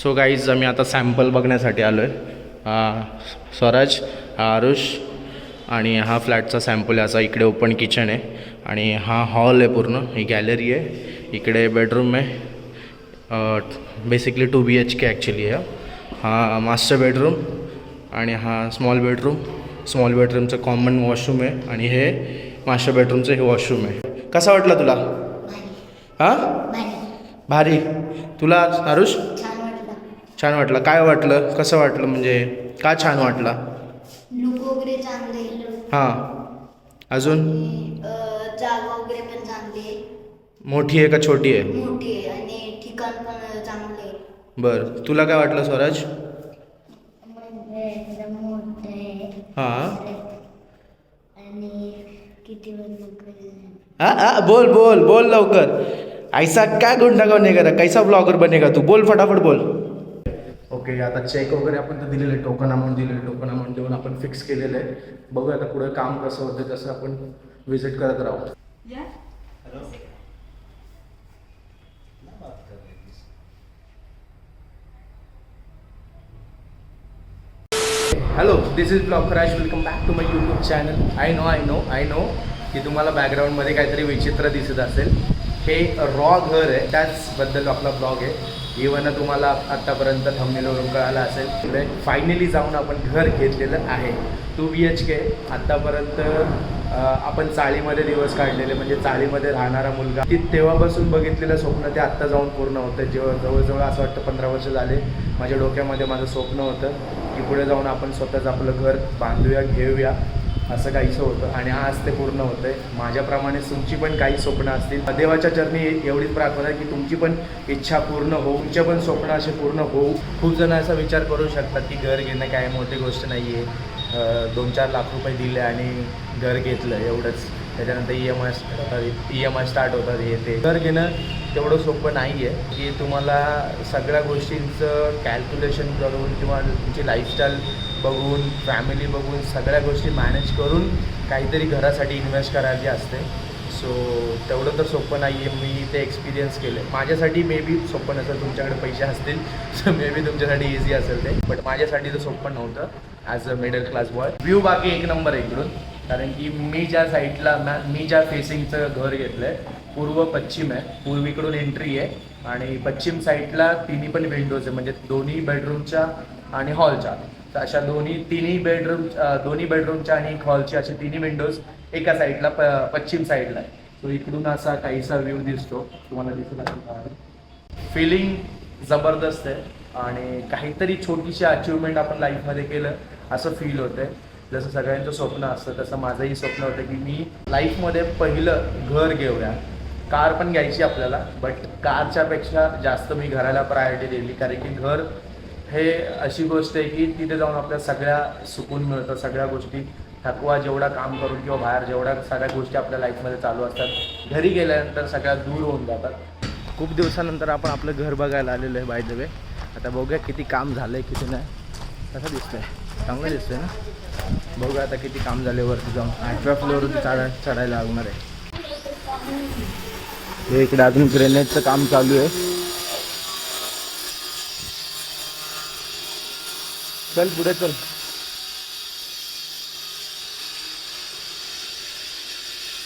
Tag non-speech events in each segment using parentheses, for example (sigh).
So guys आम्ही आता sample बघण्यासाठी आलो आहे स्वराज हा आरुष आणि हा फ्लॅटचा सॅम्पल आहे. असा इकडे ओपन किचन आहे. आणि हा हॉल आहे पूर्ण. ही गॅलरी आहे. इकडे बेडरूम आहे. Basically two B H K actually आहे. हा मास्टर बेडरूम आणि हा स्मॉल बेडरूम स्मॉल बेडरूमचं कॉमन वॉशरूम आहे. आणि हे मास्टर बेडरूमचं हे वॉशरूम आहे. कसा वाटला तुला? हां? भारी. तुला आरुष? छान वाटलं. काय वाटलं? कसं वाटलं म्हणजे? का छान वाटला? लुक वगैरे चांगले हां. अजून? अं, जागा वगैरे पण चांगली आहे. मोठी आहे का छोटी आहे? मोठी आहे आणि ठिकाण पण चांगले आहे. बरं. तुला काय वाटलं स्वराज? हां. आणि किती हां हां बोल बोल बोल लवकर. ऐसा काय गुंडा का बनेगा कैसा ब्लॉगर बनेगा तू? बोल फटाफट बोल. ओके आता चेक वगैरे आपण तर दिलेलं आहे टोकन अमाऊंट दिलेलं आहे टोकन अमाऊंट देऊन आपण फिक्स केलेलं आहे बघूया आता पुढे काम कसं होतं तसं आपण व्हिजिट करत राहू. Hello this is blog Raj welcome back to my YouTube channel I know I know I know की तुम्हाला बॅकग्राऊंडमध्ये काहीतरी विचित्र दिसत असेल. हे रॉ घर आहे. त्याचबद्दल आपला ब्लॉग आहे. इवन तुम्हाला आत्तापर्यंत थंबनेलवरून कळालं असेल. पुढे फायनली जाऊन आपण घर घेतलेलं आहे. टू बी एच के आत्तापर्यंत आपण चाळीमध्ये दिवस काढलेले. म्हणजे चाळीमध्ये राहणारा मुलगा. ती तेव्हापासून बघितलेलं स्वप्न ते आत्ता जाऊन पूर्ण होतं. जेव्हा जवळजवळ असं वाटतं पंधरा वर्ष झाले. माझ्या डोक्यामध्ये माझं स्वप्न होतं की पुढे जाऊन आपण स्वतःच आपलं घर बांधूया घेऊया. असं काहीसं होतं. आणि आज ते पूर्ण होतं आहे माझ्याप्रमाणे तुमची पण काही स्वप्न असतील. देवाच्या चरणी एवढीच प्रार्थना आहे की तुमची पण इच्छा पूर्ण होऊ. तुमचे पण स्वप्न असे पूर्ण होऊ. खूप जण असा विचार करू शकतात की घर घेणं काय मोठी गोष्ट नाही आहे दोन चार लाख रुपये दिले आणि घर घेतलं एवढंच. त्याच्यानंतर E M I E M I start होतात हे ते. तर घेणं तेवढं सोपं नाही आहे की तुम्हाला सगळ्या गोष्टींचं कॅल्क्युलेशन करून किंवा तुमची लाईफस्टाईल बघून फॅमिली बघून सगळ्या गोष्टी मॅनेज करून काहीतरी घरासाठी इन्व्हेस्ट करायची असते. सो तेवढं तर सोपं नाही आहे मी ते एक्सपिरियन्स केलं माझ्यासाठी मे बी सोपं नसेल तुमच्याकडे पैसे असतील सो मे बी तुमच्यासाठी इझी असेल ते. बट माझ्यासाठी तर सोपं नव्हतं as a middle class boy view बाकी एक नंबर आहे इकडून. कारण की मी ज्या साईडला मी ज्या फेसिंगचं घर घेतलं आहे पूर्व पश्चिम आहे पूर्वीकडून एंट्री आहे आणि पश्चिम साईडला तिन्ही पण विंडोज आहे म्हणजे दोन्ही बेडरूमच्या आणि हॉलच्या तर अशा दोन्ही तिन्ही बेडरूम दोन्ही बेडरूमच्या आणि एक हॉलच्या अशा तिन्ही विंडोज एका साईडला प पश्चिम साईडला आहे. तो इकडून असा काहीसा व्ह्यू दिसतो. तुम्हाला दिसत असेल फिलिंग जबरदस्त आहे आणि काहीतरी छोटीशी अचिव्हमेंट आपण लाईफमध्ये केलं असं फील होतंय. जसं सगळ्यांचं स्वप्न असतं तसं माझंही स्वप्न होतं की मी लाईफमध्ये पहिलं घर घेऊया. कार पण घ्यायची आपल्याला बट कारच्यापेक्षा जास्त मी घराला प्रायोरिटी दिली. कारण की घर हे अशी गोष्ट आहे की तिथे जाऊन आपल्या सगळ्या सुकून मिळतं सगळ्या गोष्टी. थकवा जेवढा काम करून किंवा बाहेर जेवढ्या सगळ्या गोष्टी आपल्या लाईफमध्ये चालू असतात. घरी गेल्यानंतर सगळ्या दूर होऊन जातात. खूप दिवसानंतर आपण आपलं घर बघायला आलेलो आहे बाय द वे आता बघूया किती काम झालं आहे किती नाही. कसं दिसतंय. चांगलं दिसतंय ना? बघू आता किती काम झाले वरती जाऊन. आठव्या फ्लोअरवरती चढा चढायला लागणार आहे. इकडे अजून ग्रेनेडचं काम चालू आहे. चल पुढे चल.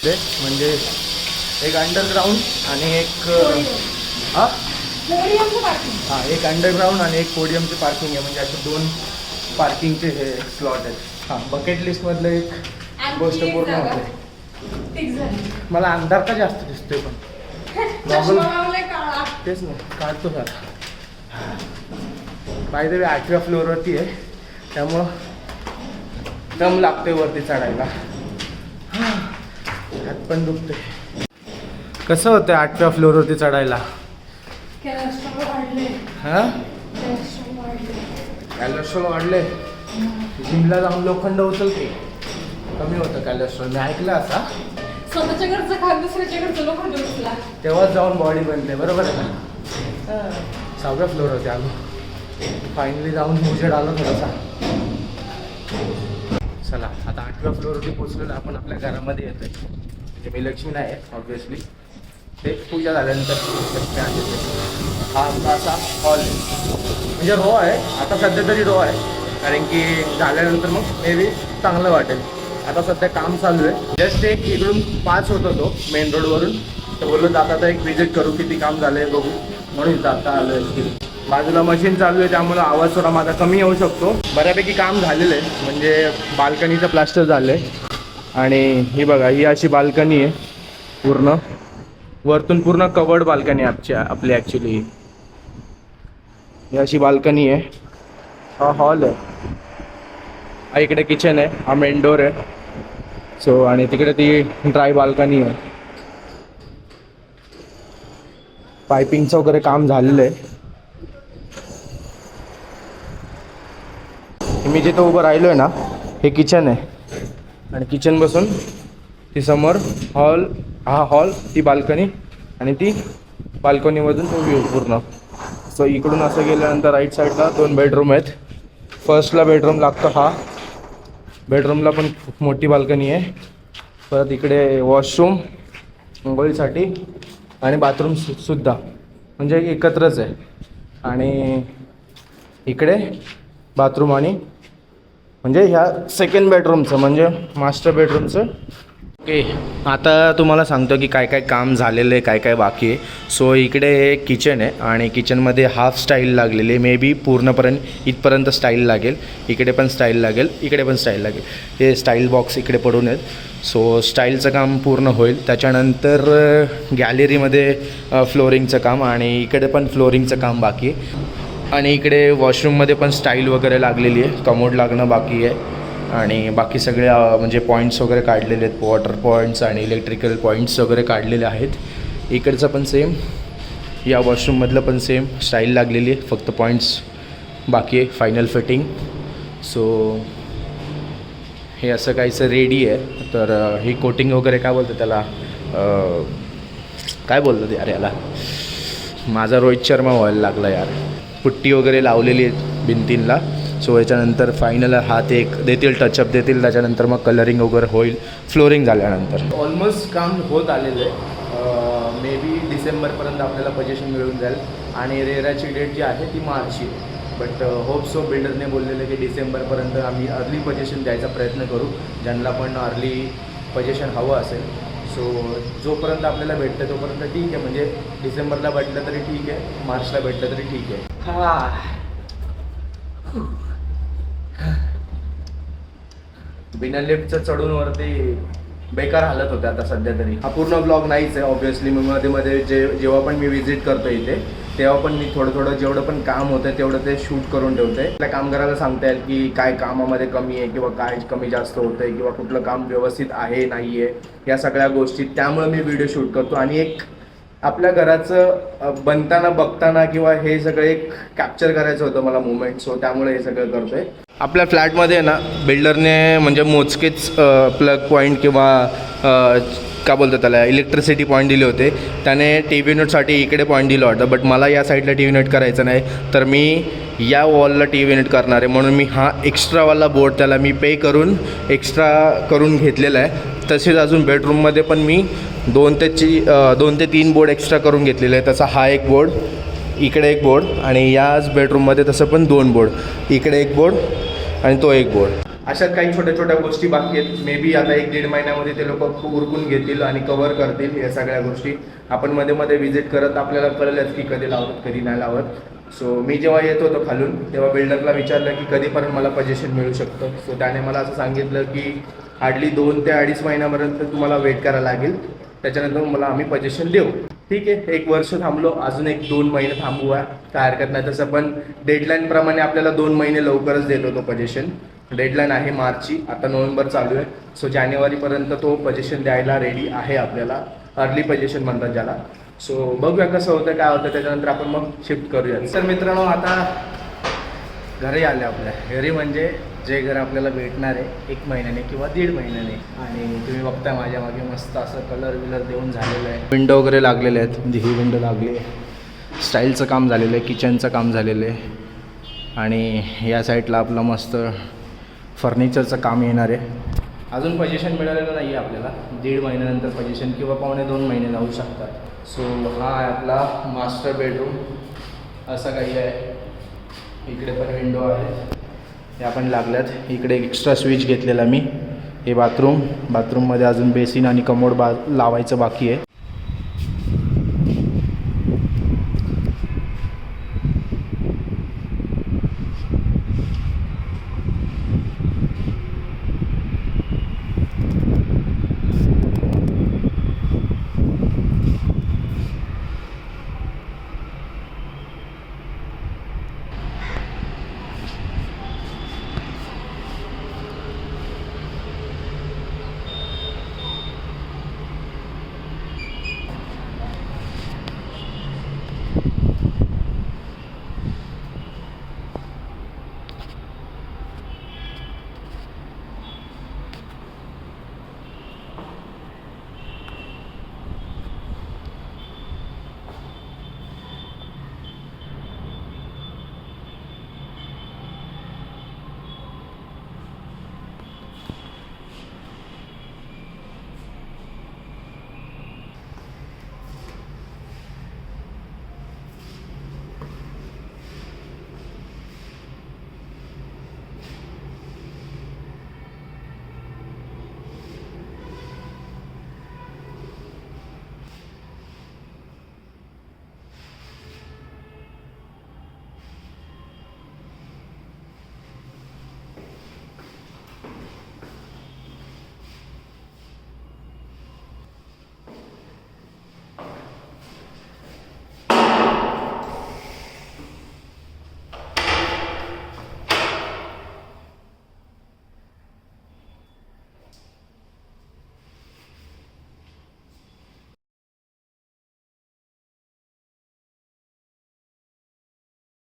ते म्हणजे एक अंडरग्राऊंड आणि एक हा? हा एक अंडरग्राऊंड आणि एक पोडियमचे पार्किंग आहे. म्हणजे असे दोन पार्किंगचे हे स्लॉट आहेत. हां बकेट लिस्टमधलं एक गोष्ट पूर्ण होते. मला अंधार का जास्त दिसतोय पण? (laughs) तेच ना काढतो सर पाहिजे आठव्या फ्लोअरवरती आहे. त्यामुळं दम लागतोय वरती चढायला. हात पण दुखतोय. कसं होतं आठव्या फ्लोअरवरती चढायला? हां? कॅलेस्ट्रॉल वाढले जिमला जाऊन लोखंड उचल की कमी होतं कॅलेस्ट्रॉल मी ऐकलं असा स्वतःच्या घरचं खात दुसऱ्याच्या घरचं लोखंड उचला. तेव्हाच जाऊन बॉडी बनते. बरोबर आहे ना? सहाव्या फ्लोअरवरती आलो फायनली जाऊन उजेड आलो थोडासा. चला आता आठव्या फ्लोअरवरती पोचलेलो आपण आपल्या घरामध्ये येतोय. म्हणजे मी लक्ष्मी नाही आहे ऑब्व्हियसली ते पूजा झाल्यानंतर लक्ष्मी आली होती. हा आपला असा हॉल आहे म्हणजे रो आहे. आता सध्या तरी रो आहे. कारण की झाल्यानंतर मग मे बी चांगलं वाटेल. आता सध्या काम चालू आहे. जस्ट एक इकडून पास होत होतो मेन रोडवरून तर बोललो जाता आता एक व्हिजिट करू किती काम झालं आहे बघू. म्हणून जाता आलं आहे बाजूला मशीन चालू आहे त्यामुळे आवाज थोडा माझा कमी येऊ शकतो. बऱ्यापैकी काम झालेलं आहे. म्हणजे बाल्कनीचं प्लास्टर झालं आहे आणि ही बघा ही अशी बाल्कनी आहे पूर्ण. वरतून पूर्ण कवर्ड बाल्कनी आमची आपली ॲक्च्युली ही अशी बाल्कनी आहे. हा हॉल आहे. हा इकडे किचन आहे. हा मेन डोर आहे. सो आणि तिकडे ती ड्राय बाल्कनी आहे. पायपिंगचं वगैरे काम झालेलं आहे. मी जिथं उभं राहिलो आहे ना हे किचन आहे. आणि किचन बसून ती समोर हॉल हा हॉल ती बाल्कनी आणि ती बाल्कनीमधून तो व्ह्यू पूर्ण. सो इकडून असं गेल्यानंतर राईट साईडला दोन बेडरूम आहेत. फर्स्टला बेडरूम लागतो हा. बेडरूमला पण खूप मोठी बाल्कनी आहे. परत इकडे वॉशरूम अंघोळीसाठी आणि बाथरूम सु सुद्धा. म्हणजे एकत्रच आहे. आणि इकडे बाथरूम आणि म्हणजे ह्या सेकंड बेडरूमचं म्हणजे मास्टर बेडरूमचं ओके आता तुम्हाला सांगतो की काय काय काम झालेलं आहे काय काय बाकी आहे. सो इकडे हे किचन आहे आणि किचनमध्ये हाफ स्टाईल लागलेली आहे. मे बी पूर्णपर्यंत इथपर्यंत स्टाईल लागेल. इकडे पण स्टाईल लागेल इकडे पण स्टाईल लागेल. हे स्टाईल बॉक्स इकडे पडून आहेत. सो स्टाईलचं काम पूर्ण होईल. त्याच्यानंतर गॅलरीमध्ये फ्लोरिंगचं काम आणि इकडे पण फ्लोरिंगचं काम बाकी आहे. आणि इकडे वॉशरूममध्ये पण स्टाईल वगैरे लागलेली आहे. कमोड लागणं बाकी आहे. आणि बाकी सगळ्या म्हणजे पॉईंट्स वगैरे काढलेले आहेत. वॉटर पॉईंट्स आणि इलेक्ट्रिकल पॉईंट्स वगैरे काढलेले आहेत. इकडचं पण सेम या वॉशरूममधलं पण सेम स्टाईल लागलेली आहे. फक्त पॉईंट्स बाकी आहे. फायनल फिटिंग सो हे असं काहीसं रेडी आहे. तर ही कोटिंग वगैरे काय बोलतं त्याला? काय बोलतं ते यार याला? माझा रोहित शर्मा व्हायला लागला यार. पुट्टी वगैरे लावलेली आहेत भिंतींला. सो याच्यानंतर फायनल हात एक देतील टचअप देतील त्याच्यानंतर मग कलरिंग वगैरे होईल फ्लोरिंग झाल्यानंतर. ऑलमोस्ट काम होत आलेलं आहे. मे बी डिसेंबरपर्यंत आपल्याला पोझिशन मिळून जाईल. आणि रेराची डेट जी आहे ती मार्चची बट होप सो बिल्डरने बोललेलं की डिसेंबरपर्यंत आम्ही अर्ली पोझिशन द्यायचा प्रयत्न करू. ज्यांना पण अर्ली पोझिशन हवं असेल. सो जोपर्यंत आपल्याला भेटतं तोपर्यंत ठीक आहे. म्हणजे डिसेंबरला भेटलं तरी ठीक आहे. मार्चला भेटलं तरी ठीक आहे. हा. बिना लिफ्टचं चढून वरती बेकार हालत होते आता सध्या तरी. हा पूर्ण ब्लॉग नाहीच आहे ऑब्व्हियसली मी मध्ये मध्ये जे जेव्हा पण मी व्हिजिट करतो इथे तेव्हा पण मी थोडं थोडं जेवढं पण काम होतं तेवढं ते शूट करून ठेवते. त्या कामगाराला सांगता येईल की काय कामामध्ये कमी आहे किंवा काय कमी जास्त होतं आहे किंवा कुठलं काम व्यवस्थित आहे नाही आहे या सगळ्या गोष्टी. त्यामुळे मी व्हिडिओ शूट करतो. आणि एक आपल्या घराचं बनताना बघताना किंवा हे सगळं एक कॅप्चर करायचं होतं मला मुवमेंट सो त्यामुळे हे सगळं करतोय. आपल्या फ्लॅटमध्ये ना बिल्डरने म्हणजे मोजकेच प्लग पॉईंट किंवा का बोलतो त्याला इलेक्ट्रिसिटी पॉईंट दिले होते. त्याने टी व्ही युनिटसाठी इकडे पॉईंट दिलं होतं बट मला या साईडला टी व्ही युनिट करायचं नाही. तर मी या वॉलला टी व्ही युनिट करणार आहे. म्हणून मी हा एक्स्ट्रावाला बोर्ड त्याला मी पे करून एक्स्ट्रा करून घेतलेला आहे. तसेच अजून बेडरूममध्ये पण मी दोन ते ची दोन ते तीन बोर्ड एक्स्ट्रा करून घेतलेले आहे तसा हा एक बोर्ड इकडे एक बोर्ड आणि याच बेडरूममध्ये तसं पण दोन बोर्ड. इकडे एक बोर्ड आणि तो एक बोर्ड. अशा काही छोट्या छोट्या गोष्टी बाकी आहेत. मे बी आता एक दीड महिन्यामध्ये ते लोक उरकून घेतील आणि कव्हर करतील या सगळ्या गोष्टी. आपण मध्ये मध्ये व्हिजिट करत आपल्याला कळलंच की कधी लावत कधी नाही लावत. सो मी जेव्हा येत होतो खालून तेव्हा बिल्डरला विचारलं की कधीपर्यंत मला पजेशन मिळू शकतं? सो त्याने मला असं सांगितलं की हार्डली दोन ते अडीच महिन्यापर्यंत तुम्हाला वेट करायला लागेल. त्याच्यानंतर मला आम्ही पजेशन देऊ. ठीक आहे एक वर्ष थांबलो अजून एक दोन महिने थांबूया काय हरकत नाही तसं पण डेडलाईनप्रमाणे आपल्याला दोन महिने लवकरच देतो तो पजेशन डेडलाईन आहे मार्चची आता नोव्हेंबर चालू आहे सो जानेवारीपर्यंत तो पजेशन द्यायला रेडी आहे आपल्याला अर्ली पजेशन म्हणतात ज्याला. सो बघूया कसं होतं काय होतं त्याच्यानंतर आपण मग शिफ्ट करूया तर मित्रांनो आता घरी आले आपल्या. घरी म्हणजे जे घर आपल्याला भेटणार आहे एक महिन्याने किंवा दीड महिन्याने. आणि तुम्ही बघताय माझ्या मागे मस्त असं कलर विलर देऊन झालेलं आहे. विंडो वगैरे लागलेले आहेत. दिही ही विंडो लागली आहे. स्टाईलचं काम झालेलं आहे. किचनचं काम झालेलं आहे. आणि या साईडला आपलं मस्त फर्निचरचं काम येणार आहे. अजून पजेशन मिळालेलं नाही आहे आपल्याला. दीड महिन्यानंतर पजेशन किंवा पावणे दोन महिने जाऊ शकतात. सो हा आहे आपला मास्टर बेडरूम असं काही आहे. इकडे पण विंडो आहे. या पण लागल्यात. इकडे एक्स्ट्रा स्विच घेतलेला मी. हे बाथरूम बाथरूममध्ये अजून बेसिन आणि कमोड बा लावायचं बाकी आहे.